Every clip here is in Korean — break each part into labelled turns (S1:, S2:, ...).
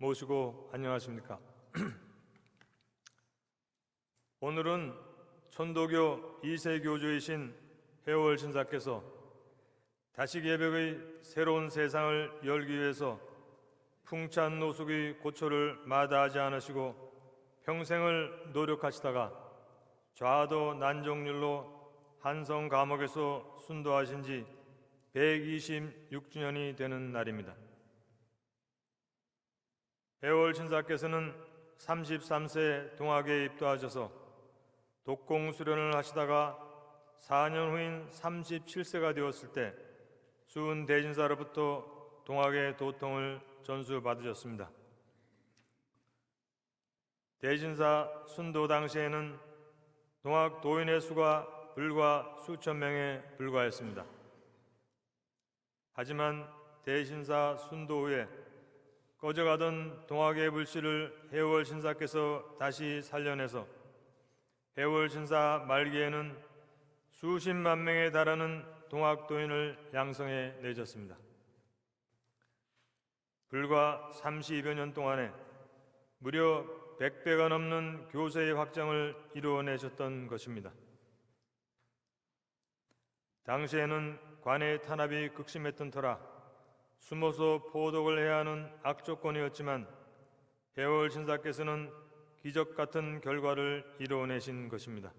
S1: 모시고 안녕하십니까? 오늘은 천도교 2세 교주이신 해월 신사께서 다시 개벽의 새로운 세상을 열기 위해서 풍찬 노숙의 고초를 마다하지 않으시고 평생을 노력하시다가 좌도 난종률로 한성 감옥에서 순도하신 지 126주년이 되는 날입니다. 해월 신사께서는 33세 동학에 입도하셔서 독공 수련을 하시다가 4년 후인 37세가 되었을 때 수은 대진사로부터 동학의 도통을 전수받으셨습니다. 대진사 순도 당시에는 동학 도인의 수가 불과 수천 명에 불과했습니다. 하지만 대신사 순도 후에 꺼져가던 동학의 불씨를 해월 신사께서 다시 살려내서 해월 신사 말기에는 수십만 명에 달하는 동학도인을 양성해 내셨습니다. 불과 30여 년 동안에 무려 100배가 넘는 교세의 확장을 이루어내셨던 것입니다. 당시에는 관의 탄압이 극심했던 터라 숨어서 포독을 해야 하는 악조건이었지만 해월 신사께서는 기적 같은 결과를 이루어내신 것입니다.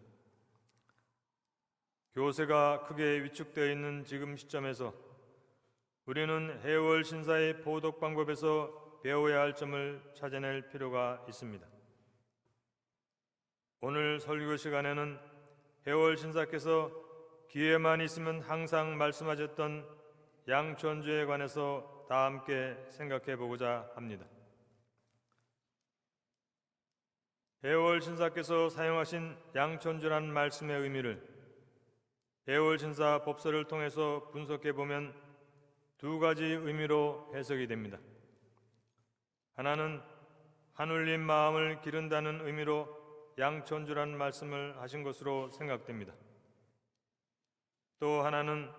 S1: 교세가 크게 위축되어 있는 지금 시점에서 우리는 해월 신사의 포독 방법에서 배워야 할 점을 찾아낼 필요가 있습니다. 오늘 설교 시간에는 해월 신사께서 기회만 있으면 항상 말씀하셨던 양천주에 관해서 다 함께 생각해 보고자 합니다. 해월 신사께서 사용하신 양천주란 말씀의 의미를 해월 신사 법서를 통해서 분석해 보면 두 가지 의미로 해석이 됩니다. 하나는 하늘님 마음을 기른다는 의미로 양천주란 말씀을 하신 것으로 생각됩니다. 또 하나는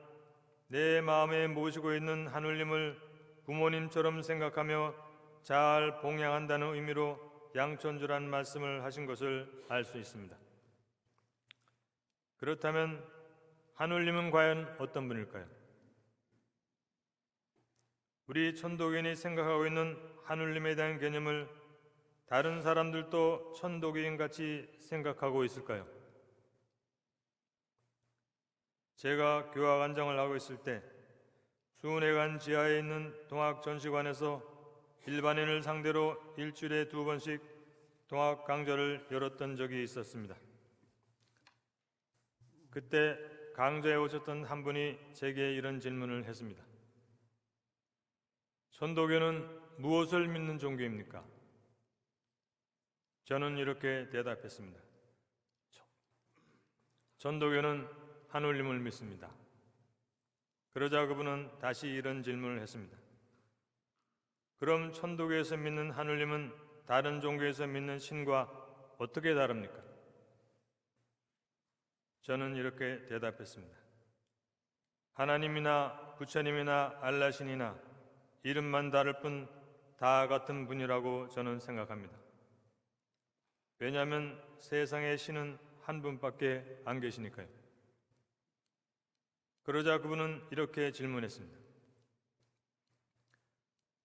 S1: 내 마음에 모시고 있는 하늘님을 부모님처럼 생각하며 잘 봉양한다는 의미로 양천주란 말씀을 하신 것을 알 수 있습니다. 그렇다면 하늘님은 과연 어떤 분일까요? 우리 천도교인이 생각하고 있는 하늘님에 대한 개념을 다른 사람들도 천도교인 같이 생각하고 있을까요? 제가 교화 관장을 하고 있을 때 수은회관 지하에 있는 동학 전시관에서 일반인을 상대로 일주일에 두 번씩 동학 강좌를 열었던 적이 있었습니다. 그때 강좌에 오셨던 한 분이 제게 이런 질문을 했습니다. 천도교는 무엇을 믿는 종교입니까? 저는 이렇게 대답했습니다. 천도교는 하늘님을 믿습니다. 그러자 그분은 다시 이런 질문을 했습니다. 그럼 천도교에서 믿는 하늘님은 다른 종교에서 믿는 신과 어떻게 다릅니까? 저는 이렇게 대답했습니다. 하나님이나 부처님이나 알라신이나 이름만 다를 뿐 다 같은 분이라고 저는 생각합니다. 왜냐하면 세상의 신은 한 분밖에 안 계시니까요. 그러자 그분은 이렇게 질문했습니다.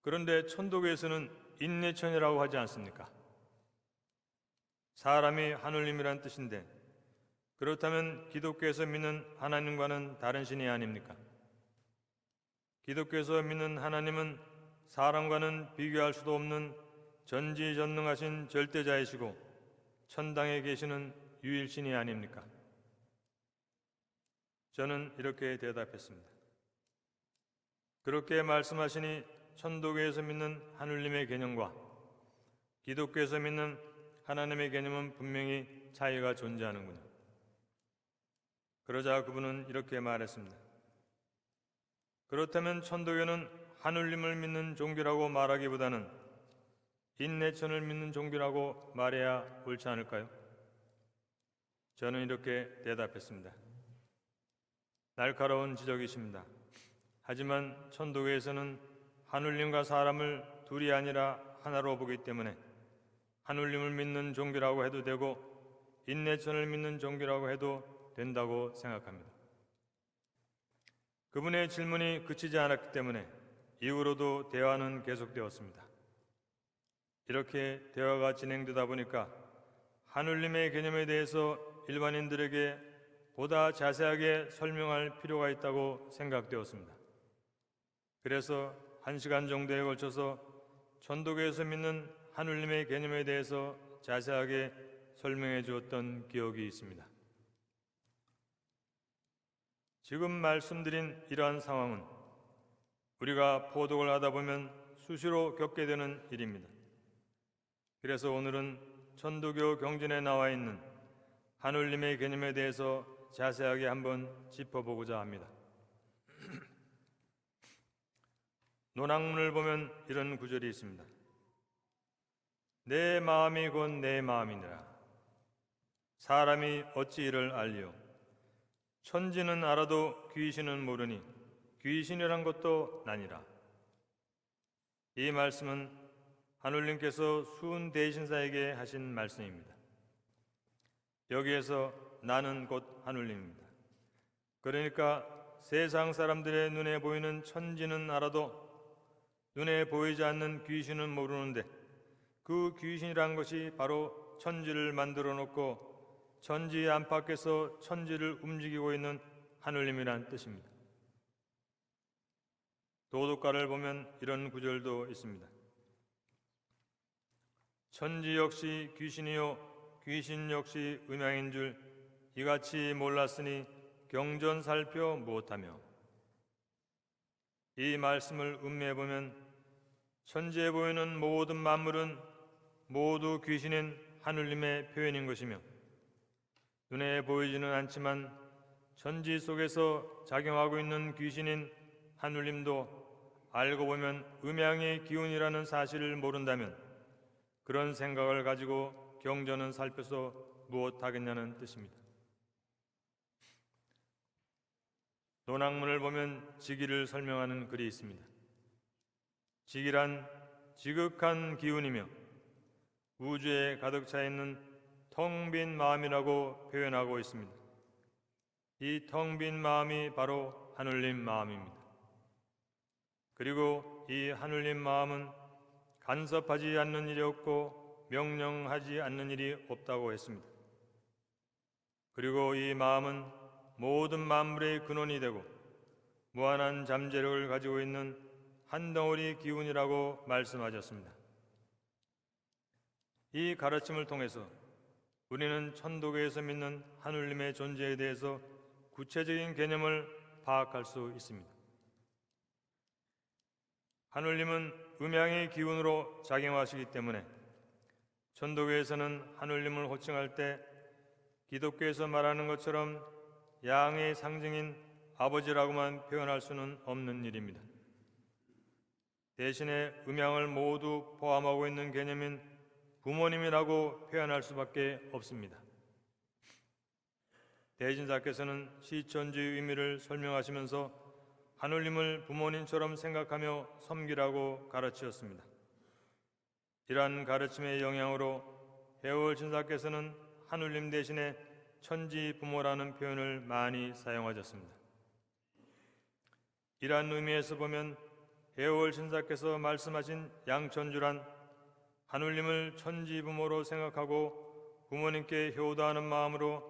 S1: 그런데 천도교에서는 인내천이라고 하지 않습니까? 사람이 하늘님이란 뜻인데 그렇다면 기독교에서 믿는 하나님과는 다른 신이 아닙니까? 기독교에서 믿는 하나님은 사람과는 비교할 수도 없는 전지전능하신 절대자이시고 천당에 계시는 유일신이 아닙니까? 저는 이렇게 대답했습니다. 그렇게 말씀하시니 천도교에서 믿는 하늘님의 개념과 기독교에서 믿는 하나님의 개념은 분명히 차이가 존재하는군요. 그러자 그분은 이렇게 말했습니다. 그렇다면 천도교는 하늘님을 믿는 종교라고 말하기보다는 인내천을 믿는 종교라고 말해야 옳지 않을까요? 저는 이렇게 대답했습니다. 날카로운 지적이십니다. 하지만 천도교에서는 하늘님과 사람을 둘이 아니라 하나로 보기 때문에 하늘님을 믿는 종교라고 해도 되고 인내천을 믿는 종교라고 해도 된다고 생각합니다. 그분의 질문이 그치지 않았기 때문에 이후로도 대화는 계속되었습니다. 이렇게 대화가 진행되다 보니까 하늘님의 개념에 대해서 일반인들에게 보다 자세하게 설명할 필요가 있다고 생각되었습니다. 그래서 한 시간 정도에 걸쳐서 전도교에서 믿는 하늘님의 개념에 대해서 자세하게 설명해 주었던 기억이 있습니다. 지금 말씀드린 이러한 상황은 우리가 포독을 하다 보면 수시로 겪게 되는 일입니다. 그래서 오늘은 천도교 경전에 나와 있는 하늘님의 개념에 대해서 자세하게 한번 짚어보고자 합니다. 논학문을 보면 이런 구절이 있습니다. 내 마음이 곧 내 마음이니라. 사람이 어찌 이를 알리요? 천지는 알아도 귀신은 모르니 귀신이란 것도 나니라. 이 말씀은 하늘님께서 수은 대신사에게 하신 말씀입니다. 여기에서 나는 곧 하늘님입니다. 그러니까 세상 사람들의 눈에 보이는 천지는 알아도 눈에 보이지 않는 귀신은 모르는데 그 귀신이란 것이 바로 천지를 만들어 놓고 천지 안팎에서 천지를 움직이고 있는 하늘님이란 뜻입니다. 도덕가를 보면 이런 구절도 있습니다. 천지 역시 귀신이요 귀신 역시 음양인 줄 이같이 몰랐으니 경전 살펴 못하며 이 말씀을 음미해 보면 천지에 보이는 모든 만물은 모두 귀신인 하늘님의 표현인 것이며 눈에 보이지는 않지만 천지 속에서 작용하고 있는 귀신인 하늘님도 알고 보면 음양의 기운이라는 사실을 모른다면 그런 생각을 가지고 경전은 살펴서 무엇하겠냐는 뜻입니다. 논학문을 보면 지기를 설명하는 글이 있습니다. 지기란 지극한 기운이며 우주에 가득 차 있는 텅 빈 마음이라고 표현하고 있습니다. 이 텅 빈 마음이 바로 하늘님 마음입니다. 그리고 이 하늘님 마음은 간섭하지 않는 일이 없고 명령하지 않는 일이 없다고 했습니다. 그리고 이 마음은 모든 만물의 근원이 되고 무한한 잠재력을 가지고 있는 한 덩어리 기운이라고 말씀하셨습니다. 이 가르침을 통해서 우리는 천도교에서 믿는 하늘님의 존재에 대해서 구체적인 개념을 파악할 수 있습니다. 하늘님은 음양의 기운으로 작용하시기 때문에 천도교에서는 하늘님을 호칭할 때 기독교에서 말하는 것처럼 양의 상징인 아버지라고만 표현할 수는 없는 일입니다. 대신에 음양을 모두 포함하고 있는 개념인 부모님이라고 표현할 수밖에 없습니다. 대진사께서는 시천주의 의미를 설명하시면서 하늘님을 부모님처럼 생각하며 섬기라고 가르치셨습니다. 이러한 가르침의 영향으로 해월 진사께서는 하늘님 대신에 천지 부모라는 표현을 많이 사용하셨습니다. 이러한 의미에서 보면 해월 신사께서 말씀하신 양천주란 하늘님을 천지 부모로 생각하고 부모님께 효도하는 마음으로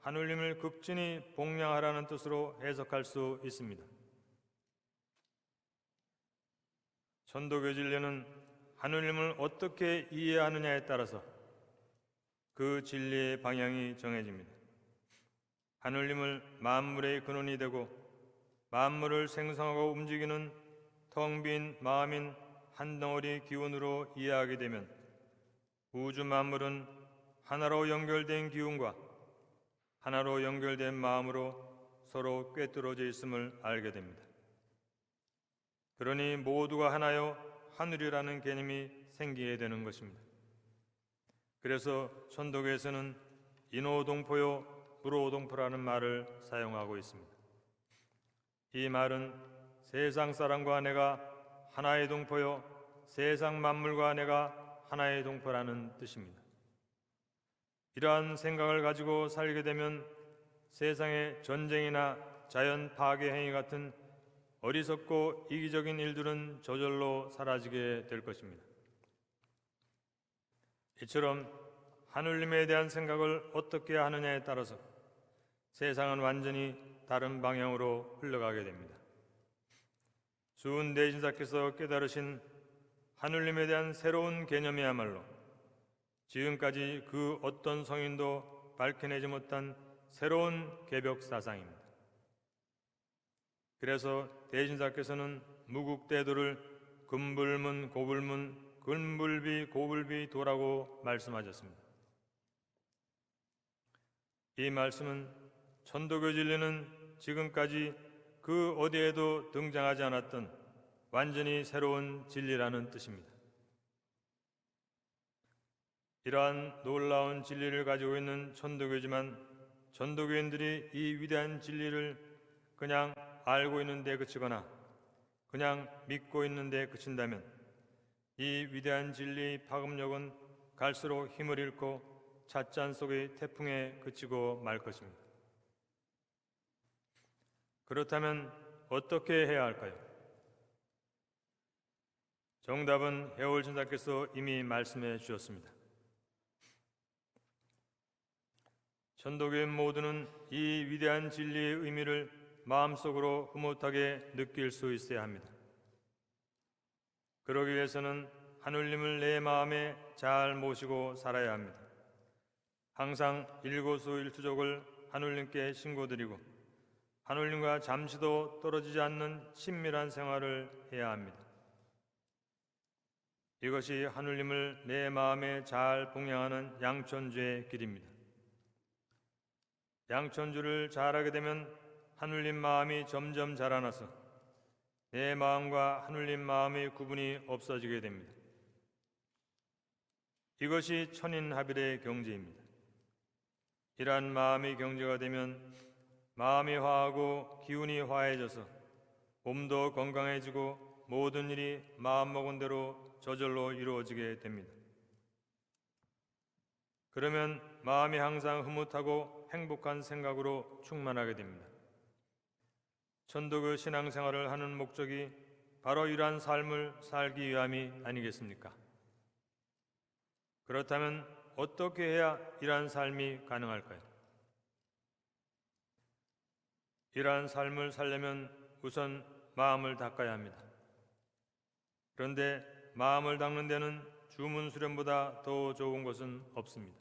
S1: 하늘님을 극진히 복양하라는 뜻으로 해석할 수 있습니다. 전도교 진리는 하늘님을 어떻게 이해하느냐에 따라서 그 진리의 방향이 정해집니다. 하늘님을 만물의 근원이 되고 만물을 생성하고 움직이는 텅 빈 마음인 한 덩어리 기운으로 이해하게 되면 우주 만물은 하나로 연결된 기운과 하나로 연결된 마음으로 서로 꿰뚫어져 있음을 알게 됩니다. 그러니 모두가 하나요 하늘이라는 개념이 생기게 되는 것입니다. 그래서 천도교에서는 인호동포요 불호동포라는 말을 사용하고 있습니다. 이 말은 세상 사람과 내가 하나의 동포요 세상 만물과 내가 하나의 동포라는 뜻입니다. 이러한 생각을 가지고 살게 되면 세상의 전쟁이나 자연 파괴 행위 같은 어리석고 이기적인 일들은 저절로 사라지게 될 것입니다. 이처럼 하늘님에 대한 생각을 어떻게 하느냐에 따라서 세상은 완전히 다른 방향으로 흘러가게 됩니다. 주은 대신사께서 깨달으신 하늘님에 대한 새로운 개념이야말로 지금까지 그 어떤 성인도 밝혀내지 못한 새로운 개벽 사상입니다. 그래서 대신사께서는 무국대도를 금불문 고불문 근불비 고불비 도라고 말씀하셨습니다. 이 말씀은 천도교 진리는 지금까지 그 어디에도 등장하지 않았던 완전히 새로운 진리라는 뜻입니다. 이러한 놀라운 진리를 가지고 있는 천도교지만 전도교인들이 이 위대한 진리를 그냥 알고 있는데 그치거나 그냥 믿고 있는데 그친다면 이 위대한 진리의 파급력은 갈수록 힘을 잃고 찻잔 속의 태풍에 그치고 말 것입니다. 그렇다면 어떻게 해야 할까요? 정답은 해월 진사께서 이미 말씀해 주셨습니다. 전도교인 모두는 이 위대한 진리의 의미를 마음속으로 흐뭇하게 느낄 수 있어야 합니다. 그러기 위해서는 하늘님을 내 마음에 잘 모시고 살아야 합니다. 항상 일거수일투족을 하늘님께 신고드리고 하늘님과 잠시도 떨어지지 않는 친밀한 생활을 해야 합니다. 이것이 하늘님을 내 마음에 잘 봉양하는 양천주의 길입니다. 양천주를 잘하게 되면 하늘님 마음이 점점 자라나서 내 마음과 하늘님 마음의 구분이 없어지게 됩니다. 이것이 천인합일의 경지입니다. 이러한 마음의 경지가 되면 마음이 화하고 기운이 화해져서 몸도 건강해지고 모든 일이 마음먹은 대로 저절로 이루어지게 됩니다. 그러면 마음이 항상 흐뭇하고 행복한 생각으로 충만하게 됩니다. 천도교 신앙생활을 하는 목적이 바로 이러한 삶을 살기 위함이 아니겠습니까? 그렇다면 어떻게 해야 이러한 삶이 가능할까요? 이러한 삶을 살려면 우선 마음을 닦아야 합니다. 그런데 마음을 닦는 데는 주문 수련보다 더 좋은 것은 없습니다.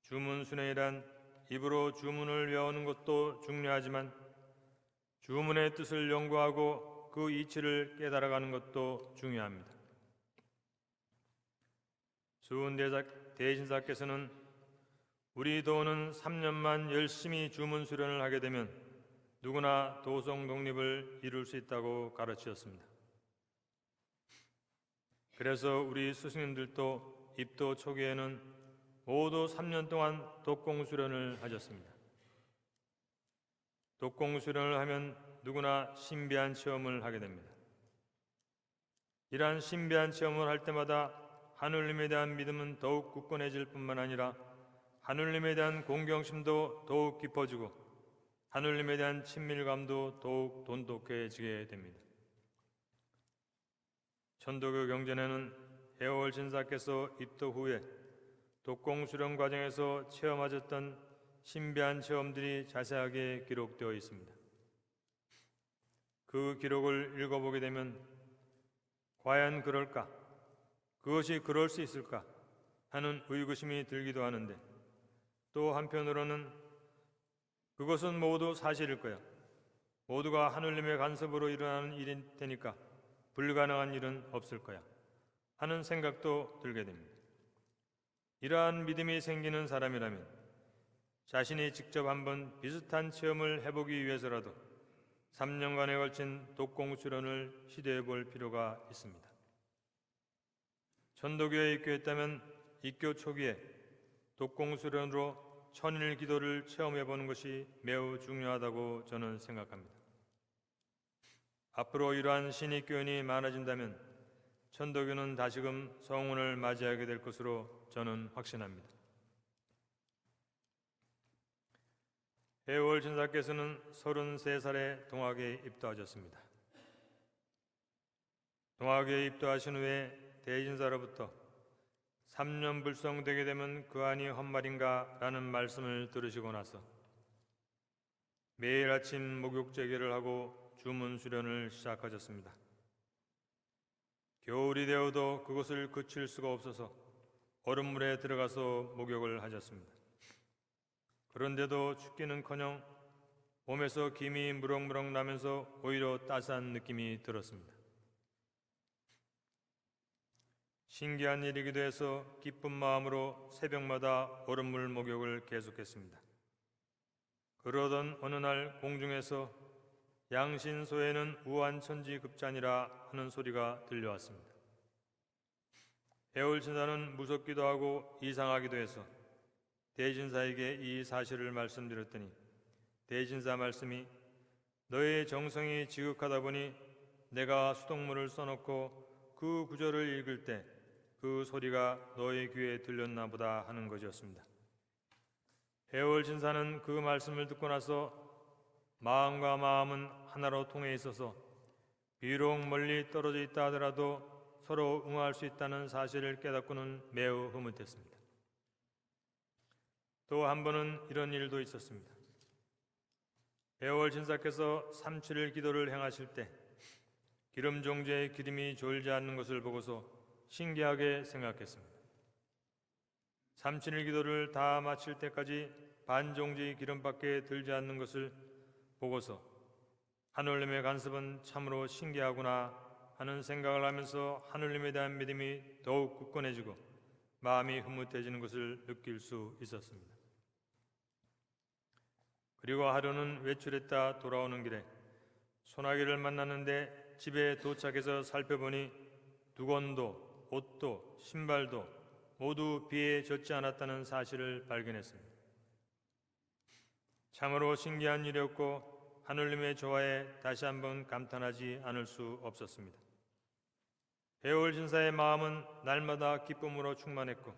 S1: 주문 수련이란 입으로 주문을 외우는 것도 중요하지만 주문의 뜻을 연구하고 그 이치를 깨달아가는 것도 중요합니다. 수은 대신사께서는 우리 도는 3년만 열심히 주문 수련을 하게 되면 누구나 도성 독립을 이룰 수 있다고 가르치셨습니다. 그래서 우리 스승님들도 입도 초기에는 모두 3년 동안 독공 수련을 하셨습니다. 독공 수련을 하면 누구나 신비한 체험을 하게 됩니다. 이러한 신비한 체험을 할 때마다 하늘님에 대한 믿음은 더욱 굳건해질 뿐만 아니라 하늘님에 대한 공경심도 더욱 깊어지고 하늘님에 대한 친밀감도 더욱 돈독해지게 됩니다. 천도교 경전에는 해월 진사께서 입도 후에 독공 수련 과정에서 체험하셨던 신비한 체험들이 자세하게 기록되어 있습니다. 그 기록을 읽어보게 되면 과연 그럴까? 그것이 그럴 수 있을까? 하는 의구심이 들기도 하는데 또 한편으로는 그것은 모두 사실일 거야. 모두가 하늘님의 간섭으로 일어나는 일일 테니까 불가능한 일은 없을 거야 하는 생각도 들게 됩니다. 이러한 믿음이 생기는 사람이라면 자신이 직접 한번 비슷한 체험을 해보기 위해서라도 3년간에 걸친 독공 수련을 시도해 볼 필요가 있습니다. 전도교에 입교했다면 입교 초기에 독공 수련으로 천일 기도를 체험해 보는 것이 매우 중요하다고 저는 생각합니다. 앞으로 이러한 신입 교인이 많아진다면 천도교는 다시금 성운을 맞이하게 될 것으로 저는 확신합니다. 해월 진사께서는 33살에 동학에 입도하셨습니다. 동학에 입도하신 후에 대진사로부터 3년 불성되게 되면 그 안이 헛말인가 라는 말씀을 들으시고 나서 매일 아침 목욕 재개를 하고 주문 수련을 시작하셨습니다. 겨울이 되어도 그것을 그칠 수가 없어서 얼음물에 들어가서 목욕을 하셨습니다. 그런데도 춥기는커녕 몸에서 김이 무럭무럭 나면서 오히려 따스한 느낌이 들었습니다. 신기한 일이기도 해서 기쁜 마음으로 새벽마다 얼음물 목욕을 계속했습니다. 그러던 어느 날 공중에서 양신소에는 우한천지급잔이라 하는 소리가 들려왔습니다. 해월신사는 무섭기도 하고 이상하기도 해서 대진사에게 이 사실을 말씀드렸더니 대진사 말씀이 너의 정성이 지극하다 보니 내가 수동물을 써놓고 그 구절을 읽을 때 그 소리가 너의 귀에 들렸나 보다 하는 것이었습니다. 해월 진사는 그 말씀을 듣고 나서 마음과 마음은 하나로 통해 있어서 비록 멀리 떨어져 있다 하더라도 서로 응할 수 있다는 사실을 깨닫고는 매우 흐뭇했습니다. 또 한 번은 이런 일도 있었습니다. 해월 진사께서 삼칠일 기도를 행하실 때 기름 종지의 기름이 졸지 않는 것을 보고서 신기하게 생각했습니다. 삼칠일 기도를 다 마칠 때까지 반종지 기름밖에 들지 않는 것을 보고서 하늘님의 간섭은 참으로 신기하구나 하는 생각을 하면서 하늘님에 대한 믿음이 더욱 굳건해지고 마음이 흐뭇해지는 것을 느낄 수 있었습니다. 그리고 하루는 외출했다 돌아오는 길에 소나기를 만났는데 집에 도착해서 살펴보니 두건도 옷도 신발도 모두 비에 젖지 않았다는 사실을 발견했습니다. 참으로 신기한 일이었고 하늘님의 조화에 다시 한번 감탄하지 않을 수 없었습니다. 배울 신사의 마음은 날마다 기쁨으로 충만했고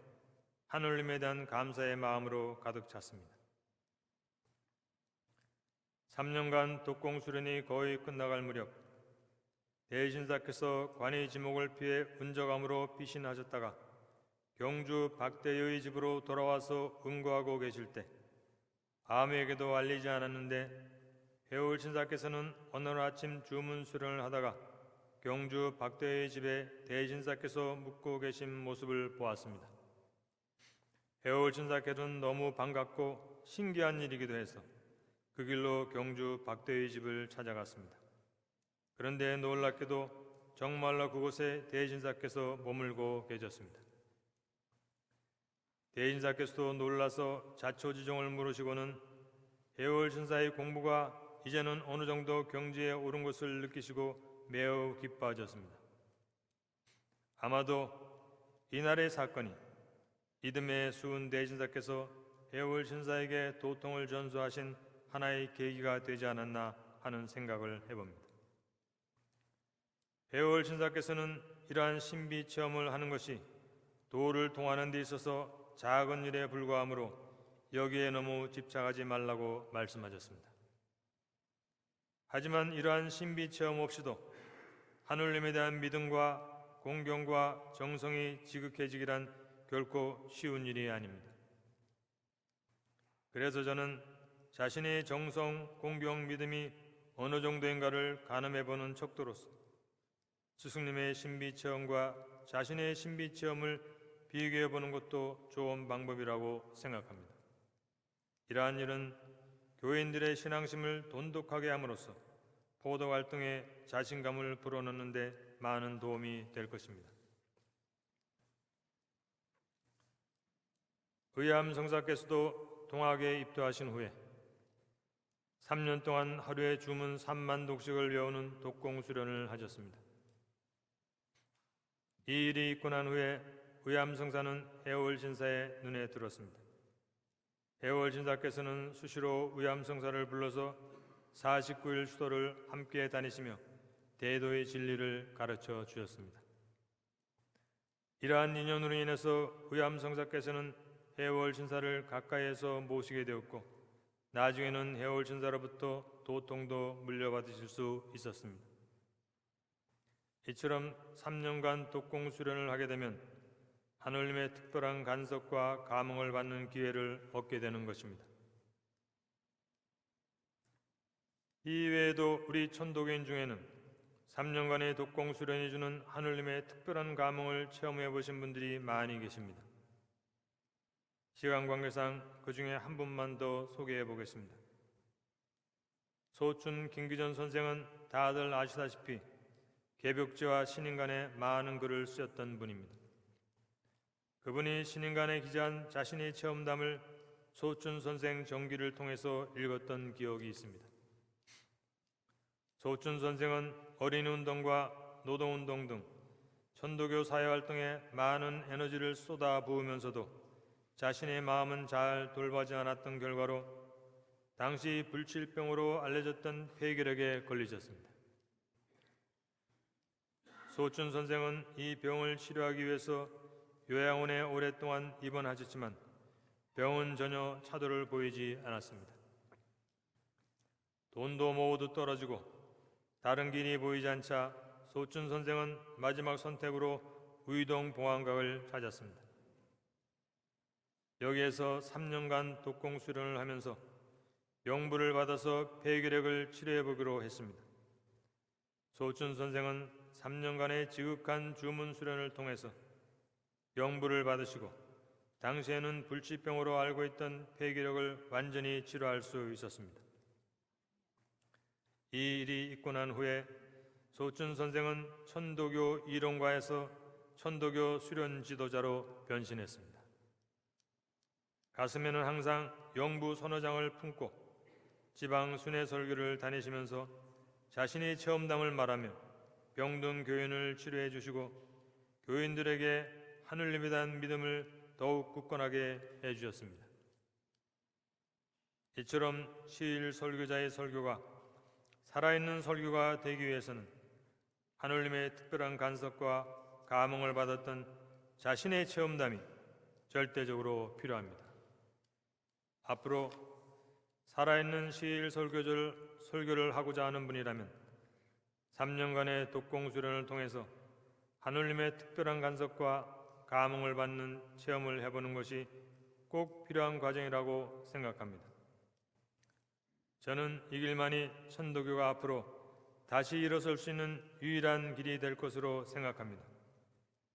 S1: 하늘님에 대한 감사의 마음으로 가득 찼습니다. 3년간 독공 수련이 거의 끝나갈 무렵 대신사께서 관의 지목을 피해 운적암으로 피신하셨다가 경주 박대의 집으로 돌아와서 응거하고 계실 때 아무에게도 알리지 않았는데 해올 신사께서는 어느 아침 주문 수련을 하다가 경주 박대의 집에 대신사께서 묵고 계신 모습을 보았습니다. 해올 신사께서는 너무 반갑고 신기한 일이기도 해서 그 길로 경주 박대의 집을 찾아갔습니다. 그런데 놀랍게도 정말로 그곳에 대신사께서 머물고 계셨습니다. 대인사께서도 놀라서 자초지종을 물으시고는 해월 신사의 공부가 이제는 어느 정도 경지에 오른 것을 느끼시고 매우 기뻐하셨습니다. 아마도 이날의 사건이 이듬해 수은 대신사께서 해월 신사에게 도통을 전수하신 하나의 계기가 되지 않았나 하는 생각을 해봅니다. 해월 신사께서는 이러한 신비 체험을 하는 것이 도를 통하는 데 있어서 작은 일에 불과하므로 여기에 너무 집착하지 말라고 말씀하셨습니다. 하지만 이러한 신비 체험 없이도 하늘님에 대한 믿음과 공경과 정성이 지극해지기란 결코 쉬운 일이 아닙니다. 그래서 저는 자신의 정성, 공경, 믿음이 어느 정도인가를 가늠해 보는 척도로서 스승님의 신비 체험과 자신의 신비 체험을 비교해 보는 것도 좋은 방법이라고 생각합니다. 이러한 일은 교인들의 신앙심을 돈독하게 함으로써 포도 활동에 자신감을 불어넣는데 많은 도움이 될 것입니다. 의암 성사께서도 동학에 입도하신 후에 3년 동안 하루에 주문 3만 독씩을 외우는 독공 수련을 하셨습니다. 이 일이 있고 난 후에 의암성사는 해월 신사의 눈에 들었습니다. 해월 신사께서는 수시로 의암성사를 불러서 49일 수도를 함께 다니시며 대도의 진리를 가르쳐 주셨습니다. 이러한 인연으로 인해서 의암성사께서는 해월 진사를 가까이에서 모시게 되었고 나중에는 해월 진사로부터 도통도 물려받으실 수 있었습니다. 이처럼 3년간 독공 수련을 하게 되면 하늘님의 특별한 간섭과 감흥을 받는 기회를 얻게 되는 것입니다. 이 외에도 우리 천도교인 중에는 3년간의 독공 수련이 주는 하늘님의 특별한 감흥을 체험해 보신 분들이 많이 계십니다. 시간 관계상 그 중에 한 분만 더 소개해 보겠습니다. 소춘 김기전 선생은 다들 아시다시피 개벽지와 신인간에 많은 글을 쓰셨던 분입니다. 그분이 신인간에 기재한 자신의 체험담을 소춘 선생 정기를 통해서 읽었던 기억이 있습니다. 소춘 선생은 어린 운동과 노동 운동 등 천도교 사회 활동에 많은 에너지를 쏟아 부으면서도 자신의 마음은 잘 돌보지 않았던 결과로 당시 불치병으로 알려졌던 폐결핵에 걸리셨습니다. 소춘 선생은 이 병을 치료하기 위해서 요양원에 오랫동안 입원하셨지만 병은 전혀 차도를 보이지 않았습니다. 돈도 모두 떨어지고 다른 길이 보이지 않자 소춘 선생은 마지막 선택으로 의동 봉황각을 찾았습니다. 여기에서 3년간 독공 수련을 하면서 명부를 받아서 폐결핵을 치료해 보기로 했습니다. 소춘 선생은 3년간의 지극한 주문 수련을 통해서 명부를 받으시고 당시에는 불치병으로 알고 있던 폐기력을 완전히 치료할 수 있었습니다. 이 일이 있고 난 후에 소춘 선생은 천도교 이론가에서 천도교 수련 지도자로 변신했습니다. 가슴에는 항상 영부 선어장을 품고 지방 순회 설교를 다니시면서 자신의 체험담을 말하며 병든 교인을 치료해 주시고 교인들에게 하늘님에 대한 믿음을 더욱 굳건하게 해 주셨습니다. 이처럼 시일 설교자의 설교가 살아있는 설교가 되기 위해서는 하늘님의 특별한 간섭과 감흥을 받았던 자신의 체험담이 절대적으로 필요합니다. 앞으로 살아있는 시일 설교를, 설교를 하고자 하는 분이라면 3년간의 독공 수련을 통해서 하늘님의 특별한 간섭과 감흥을 받는 체험을 해보는 것이 꼭 필요한 과정이라고 생각합니다. 저는 이 길만이 천도교가 앞으로 다시 일어설 수 있는 유일한 길이 될 것으로 생각합니다.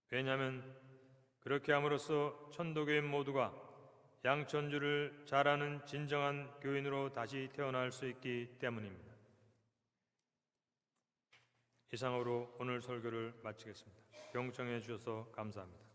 S1: 왜냐하면 그렇게 함으로써 천도교인 모두가 양천주를 잘 아는 진정한 교인으로 다시 태어날 수 있기 때문입니다. 이상으로 오늘 설교를 마치겠습니다. 경청해 주셔서 감사합니다.